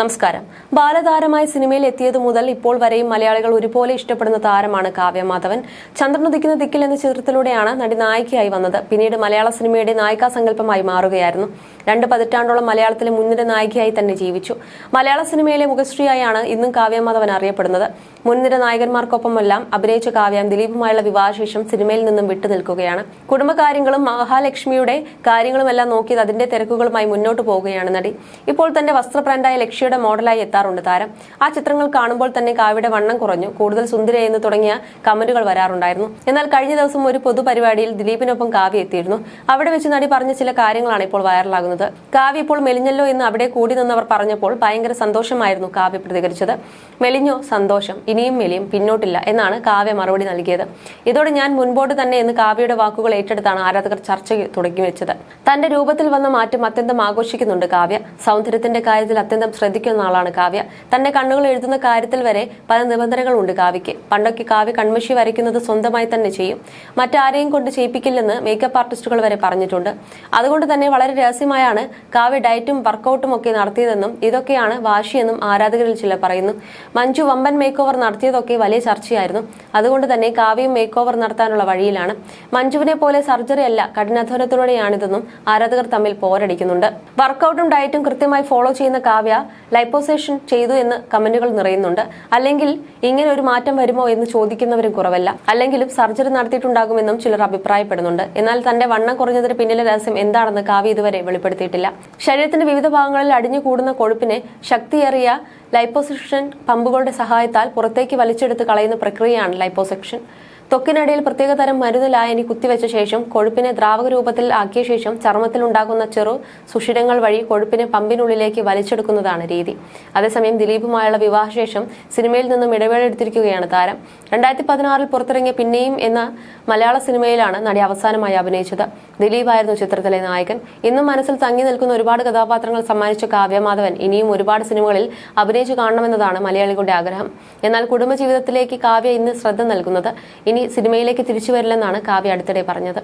നമസ്കാരം. ബാലതാരമായി സിനിമയിൽ എത്തിയതു മുതൽ ഇപ്പോൾ വരെയും മലയാളികൾ ഒരുപോലെ ഇഷ്ടപ്പെടുന്ന താരമാണ് കാവ്യ മാധവൻ. ചന്ദ്രനുദിക്കുന്ന ദിക്കിൽ എന്ന ചിത്രത്തിലൂടെയാണ് നടി നായികയായി വന്നത്. പിന്നീട് മലയാള സിനിമയുടെ നായികാ സങ്കല്പമായി മാറുകയായിരുന്നു. രണ്ട് പതിറ്റാണ്ടോളം മലയാളത്തിലെ മുൻനിര നായികയായി തന്നെ ജീവിച്ചു. മലയാള സിനിമയിലെ മുഖശ്രീയായാണ് ഇന്നും കാവ്യ മാധവൻ അറിയപ്പെടുന്നത്. മുൻനിര നായകന്മാർക്കൊപ്പമെല്ലാം അഭിനയിച്ച കാവ്യ ദിലീപുമായുള്ള വിവാഹശേഷം സിനിമയിൽ നിന്നും വിട്ടുനിൽക്കുകയാണ് കുടുംബകാര്യങ്ങളും മഹാലക്ഷ്മിയുടെ കാര്യങ്ങളുമെല്ലാം നോക്കിയത് അതിന്റെ തിരക്കുകളുമായി മുന്നോട്ട് പോവുകയാണ് നടി. ഇപ്പോൾ തന്റെ വസ്ത്രബ്രാൻഡായ ലക്ഷ്യയുടെ മോഡലായി എത്താറുണ്ട് താരം. ആ ചിത്രങ്ങൾ കാണുമ്പോൾ തന്നെ കാവ്യയുടെ വണ്ണം കുറഞ്ഞു. കൂടുതൽ സുന്ദരയെന്ന് തുടങ്ങിയ കമന്റുകൾ വരാറുണ്ടായിരുന്നു. എന്നാൽ കഴിഞ്ഞ ദിവസം ഒരു പൊതുപരിപാടിയിൽ ദിലീപിനൊപ്പം കാവ്യ എത്തിയിരുന്നു. അവിടെ വെച്ച് നടി പറഞ്ഞ ചില കാര്യങ്ങളാണ് ഇപ്പോൾ വൈറലാകുന്നത്. കാവ്യ ഇപ്പോൾ മെലിഞ്ഞല്ലോ എന്ന് അവിടെ കൂടി നിന്നവർ പറഞ്ഞപ്പോൾ ഭയങ്കര സന്തോഷമായിരുന്നു കാവ്യ പ്രതികരിച്ചത്. മെലിഞ്ഞോ സന്തോഷം. ഇനിയും മെലിയും. പിന്നോട്ടില്ല എന്നാണ് കാവ്യ മറുപടി നൽകിയത്. ഇതോടെ ഞാൻ മുൻപോട്ട് തന്നെ എന്ന് കാവ്യയുടെ വാക്കുകൾ ഏറ്റെടുത്താണ് ആരാധകർ ചർച്ച തുടങ്ങി വെച്ചത് തന്റെ രൂപത്തിൽ വന്ന മാറ്റം അത്യന്തം ആഘോഷിക്കുന്നുണ്ട് കാവ്യ. സൗന്ദര്യത്തിന്റെ കാര്യത്തിൽ അത്യന്തം ശ്രദ്ധിക്കുന്ന ആളാണ് കാവ്യ. തന്റെ കണ്ണുകൾ എഴുതുന്ന കാര്യത്തിൽ വരെ പല നിബന്ധനകളുണ്ട് കാവ്യയ്ക്ക്. പണ്ടൊക്കെ കാവ്യ കൺമഷി വരയ്ക്കുന്നത് സ്വന്തമായി തന്നെ ചെയ്യും. മറ്റാരെയും കൊണ്ട് ചെയ്യിപ്പിക്കില്ലെന്ന് മേക്കപ്പ് ആർട്ടിസ്റ്റുകൾ വരെ പറഞ്ഞിട്ടുണ്ട്. അതുകൊണ്ട് തന്നെ വളരെ രഹസ്യമായാണ് കാവ്യ ഡയറ്റും വർക്കൗട്ടും ഒക്കെ നടത്തിയതെന്നും ഇതൊക്കെയാണ് വാശിയെന്നും ആരാധകരിൽ ചിലർ പറയുന്നു. മഞ്ജു വമ്പൻ മേക്ക് ഓവർ നടത്തിയതൊക്കെ വലിയ ചർച്ചയായിരുന്നു. അതുകൊണ്ട് തന്നെ കാവ്യം മേക്ക് ഓവർ നടത്താനുള്ള വഴിയിലാണ്. മഞ്ജുവിനെ പോലെ സർജറി അല്ല കഠിനാധ്വാനത്തിലൂടെയാണിതെന്നും ആരാധകർ തമ്മിൽ പോരടിക്കുന്നുണ്ട്. വർക്കൗട്ടും ഡയറ്റും കൃത്യമായി ഫോളോ ചെയ്യുന്ന കാവ്യ ലൈപ്പോസേഷൻ ചെയ്തു എന്ന് കമന്റുകൾ നിറയുന്നുണ്ട്. അല്ലെങ്കിൽ ഇങ്ങനെ ഒരു മാറ്റം വരുമോ എന്ന് ചോദിക്കുന്നവരും കുറവല്ല. അല്ലെങ്കിലും സർജറി നടത്തിയിട്ടുണ്ടാകുമെന്നും ചിലർ അഭിപ്രായപ്പെടുന്നുണ്ട്. എന്നാൽ തന്റെ വണ്ണം കുറഞ്ഞതിന് പിന്നിലെ രഹസ്യം എന്താണെന്ന് കാവ്യ ഇതുവരെ വെളിപ്പെടുത്തിയിട്ടില്ല. ശരീരത്തിന്റെ വിവിധ ഭാഗങ്ങളിൽ അടിഞ്ഞു കൂടുന്ന കൊഴുപ്പിനെ ശക്തിയേറിയ ലൈപ്പോസെക്ഷൻ പമ്പുകളുടെ സഹായത്താൽ പുറത്തേക്ക് വലിച്ചെടുത്ത് കളയുന്ന പ്രക്രിയയാണ് ലൈപ്പോസെക്ഷൻ. ത്വക്കിനടിയിൽ പ്രത്യേകതരം മരുന്ന് ലായനി കുത്തിവെച്ച ശേഷം കൊഴുപ്പിനെ ദ്രാവക രൂപത്തിൽ ആക്കിയ ശേഷം ചർമ്മത്തിലുണ്ടാകുന്ന ചെറു സുഷിരങ്ങൾ വഴി കൊഴുപ്പിനെ പമ്പിനുള്ളിലേക്ക് വലിച്ചെടുക്കുന്നതാണ് രീതി. അതേസമയം ദിലീപുമായുള്ള വിവാഹശേഷം സിനിമയിൽ നിന്നും ഇടവേള എടുത്തിരിക്കുകയാണ് താരം. രണ്ടായിരത്തി പതിനാറിൽ പുറത്തിറങ്ങിയ പിന്നെയും എന്ന മലയാള സിനിമയിലാണ് നടി അവസാനമായി അഭിനയിച്ചത്. ദിലീപ് ആയിരുന്നു ചിത്രത്തിലെ നായകൻ. ഇന്നും മനസ്സിൽ തങ്ങി നിൽക്കുന്ന ഒരുപാട് കഥാപാത്രങ്ങൾ സമ്മാനിച്ച കാവ്യമാധവൻ ഇനിയും ഒരുപാട് സിനിമകളിൽ അഭിനയിച്ചു കാണണമെന്നതാണ് മലയാളികളുടെ ആഗ്രഹം. എന്നാൽ കുടുംബ ജീവിതത്തിലേക്ക് കാവ്യ ഇന്ന് ശ്രദ്ധ നൽകുന്നത് ഇനി സിനിമയിലേക്ക് തിരിച്ചു വരില്ലെന്നാണ് കാവ്യ അടുത്തിടെ പറഞ്ഞത്.